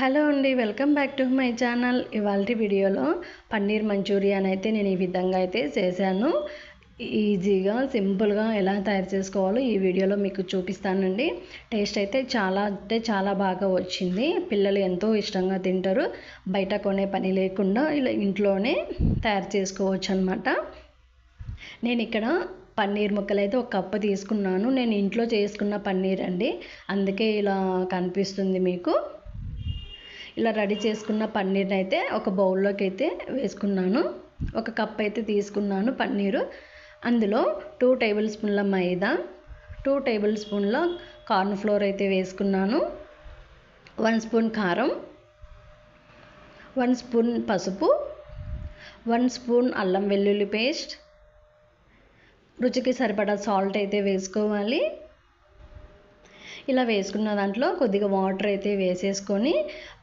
Hello అండి welcome back to my channel. ఇవాళ వీడియోలో పన్నీర్ మంచూరియాన్ అయితే నేను ఈ విధంగా అయితే చేశాను. ఈజీగా సింపుల్గా ఎలా తయారు చేసుకోవాలో ఈ వీడియోలో మీకు చూపిస్తానండి. టేస్ట్ అయితే చాలా అంటే చాలా బాగా వచ్చింది. పిల్లలు ఎంతో ఇష్టంగా తింటారు. బయట కొనే పని లేకుండా ఇలా ఇంట్లోనే తయారు చేసుకోవచ్చు అనమాట నేను ఇక్కడ పన్నీర్ ముక్కలు అయితే ఒక కప్పు తీసుకున్నాను. నేను ఇంట్లో చేసుకున్న పన్నీర్ అండి అందుకే ఇలా కనిపిస్తుంది మీకు. ఇలా రెడీ చేసుకున్న పన్నీర్ని అయితే ఒక బౌల్లోకి అయితే వేసుకున్నాను. ఒక కప్ అయితే తీసుకున్నాను పన్నీరు. అందులో టూ టేబుల్ స్పూన్ల మైదా టూ టేబుల్ స్పూన్ల కార్న్ ఫ్లోర్ అయితే వేసుకున్నాను. వన్ స్పూన్ కారం వన్ స్పూన్ పసుపు వన్ స్పూన్ అల్లం వెల్లుల్లి పేస్ట్. రుచికి సరిపడా సాల్ట్ అయితే వేసుకోవాలి. ఇలా వేసుకున్న దాంట్లో కొద్దిగా వాటర్ అయితే వేసేసుకొని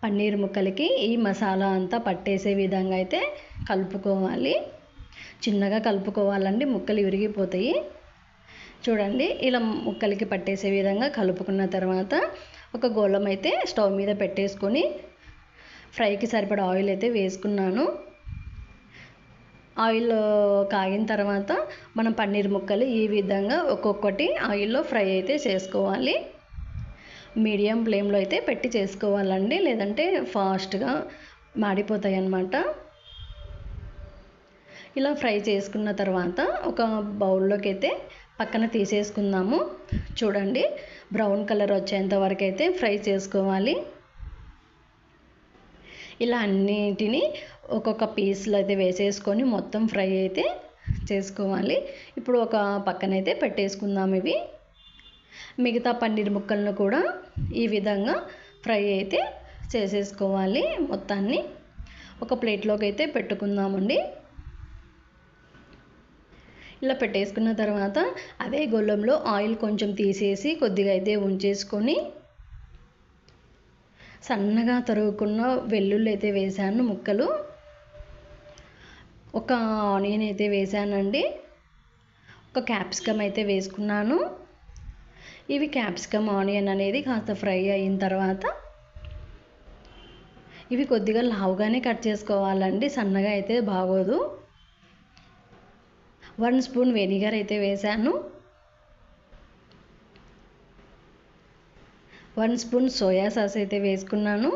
పన్నీర్ ముక్కలకి ఈ మసాలా అంతా పట్టేసే విధంగా అయితే కలుపుకోవాలి. చిన్నగా కలుపుకోవాలండి ముక్కలు విరిగిపోతాయి. చూడండి ఇలా ముక్కలకి పట్టేసే విధంగా కలుపుకున్న తర్వాత ఒక గోళం అయితే స్టవ్ మీద పెట్టేసుకొని ఫ్రైకి సరిపడా ఆయిల్ అయితే వేసుకున్నాను. ఆయిల్ కాగిన తర్వాత మనం పన్నీర్ ముక్కలు ఈ విధంగా ఒక్కొక్కటి ఆయిల్లో ఫ్రై అయితే చేసుకోవాలి. మీడియం ఫ్లేమ్లో అయితే పెట్టి చేసుకోవాలండి లేదంటే ఫాస్ట్గా మాడిపోతాయి అన్నమాట ఇలా ఫ్రై చేసుకున్న తర్వాత ఒక బౌల్లోకి అయితే పక్కన తీసేసుకుందాము. చూడండి బ్రౌన్ కలర్ వచ్చేంత వరకు అయితే ఫ్రై చేసుకోవాలి. ఇలా అన్నిటిని ఒక్కొక్క పీస్లో అయితే వేసేసుకొని మొత్తం ఫ్రై అయితే చేసుకోవాలి. ఇప్పుడు ఒక పక్కనైతే పెట్టేసుకుందాం ఇవి. మిగతా పన్నీర్ ముక్కలను కూడా ఈ విధంగా ఫ్రై అయితే చేసేసుకోవాలి మొత్తాన్ని. ఒక ప్లేట్లోకి అయితే పెట్టుకుందామండి. ఇలా పెట్టేసుకున్న తర్వాత అదే గొల్లంలో ఆయిల్ కొంచెం తీసేసి కొద్దిగా అయితే ఉంచేసుకొని సన్నగా తరుగుకున్న వెల్లుల్లి అయితే వేసాను ముక్కలు. ఒక ఆనియన్ అయితే వేశానండి ఒక క్యాప్సికమ్ అయితే వేసుకున్నాను. ఇవి క్యాప్సికమ్ ఆనియన్ అనేది కాస్త ఫ్రై అయిన తర్వాత ఇవి కొద్దిగా లావుగానే కట్ చేసుకోవాలండి. సన్నగా అయితే బాగోదు. వన్ స్పూన్ వెనిగర్ అయితే వేసాను. వన్ స్పూన్ సోయా సాస్ అయితే వేసుకున్నాను.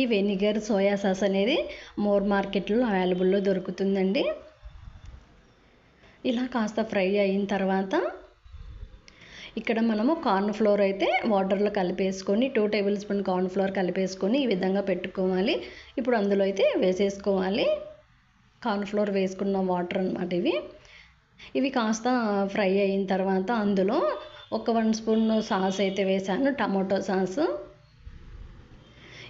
ఈ వెనిగర్ సోయా సాస్ అనేది మోర్ మార్కెట్లో అవైలబుల్లో దొరుకుతుందండి. ఇలా కాస్త ఫ్రై అయిన తర్వాత ఇక్కడ మనము కార్న్ ఫ్లోర్ అయితే వాటర్లో కలిపేసుకొని two table spoon corn flour కలిపేసుకొని ఈ విధంగా పెట్టుకోవాలి. ఇప్పుడు అందులో అయితే వేసేసుకోవాలి. కార్న్ ఫ్లోర్ వేసుకున్న వాటర్ అనమాట ఇవి. ఇవి కాస్త ఫ్రై అయిన తర్వాత అందులో ఒక వన్ స్పూన్ సాస్ అయితే వేసాను టమాటో సాస్.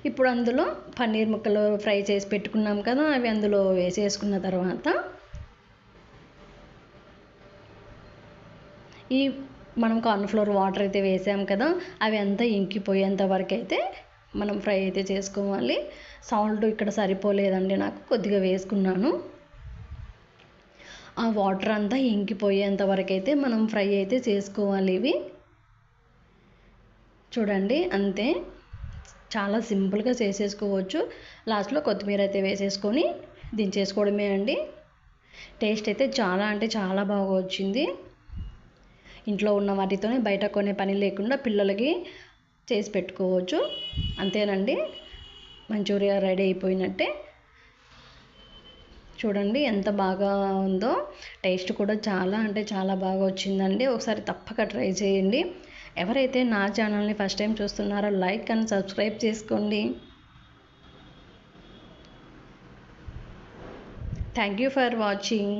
ఇప్పుడు అందులో పన్నీర్ ముక్కలు ఫ్రై చేసి పెట్టుకున్నాం కదా అవి అందులో వేసేసుకున్న తర్వాత ఈ మనం కార్న్ఫ్లోర్ వాటర్ అయితే వేసాం కదా అవి అంతా ఇంకిపోయేంత వరకు అయితే మనం ఫ్రై అయితే చేసుకోవాలి. సాల్ట్ ఇక్కడ సరిపోలేదండి నాకు కొద్దిగా వేసుకున్నాను. ఆ వాటర్ అంతా ఇంకిపోయేంత వరకు అయితే మనం ఫ్రై అయితే చేసుకోవాలి ఇవి. చూడండి అంతే. చాలా సింపుల్గా చేసేసుకోవచ్చు. లాస్ట్లో కొత్తిమీర అయితే వేసేసుకొని దించేసుకోవడమే అండి. టేస్ట్ అయితే చాలా అంటే చాలా బాగా వచ్చింది. ఇంట్లో ఉన్న వాటితోనే బయట కొనే పని లేకుండా పిల్లలకి చేసి పెట్టుకోవచ్చు. అంతేనండి. మంచూరియా రెడీ అయిపోయినట్టే. చూడండి ఎంత బాగా ఉందో. టేస్ట్ కూడా చాలా అంటే చాలా బాగా వచ్చిందండి. ఒకసారి తప్పక ట్రై చేయండి. ఎవరైతే నా ఛానల్ని ఫస్ట్ టైం చూస్తున్నారో లైక్ అండ్ సబ్స్క్రైబ్ చేసుకోండి. Thank you for watching.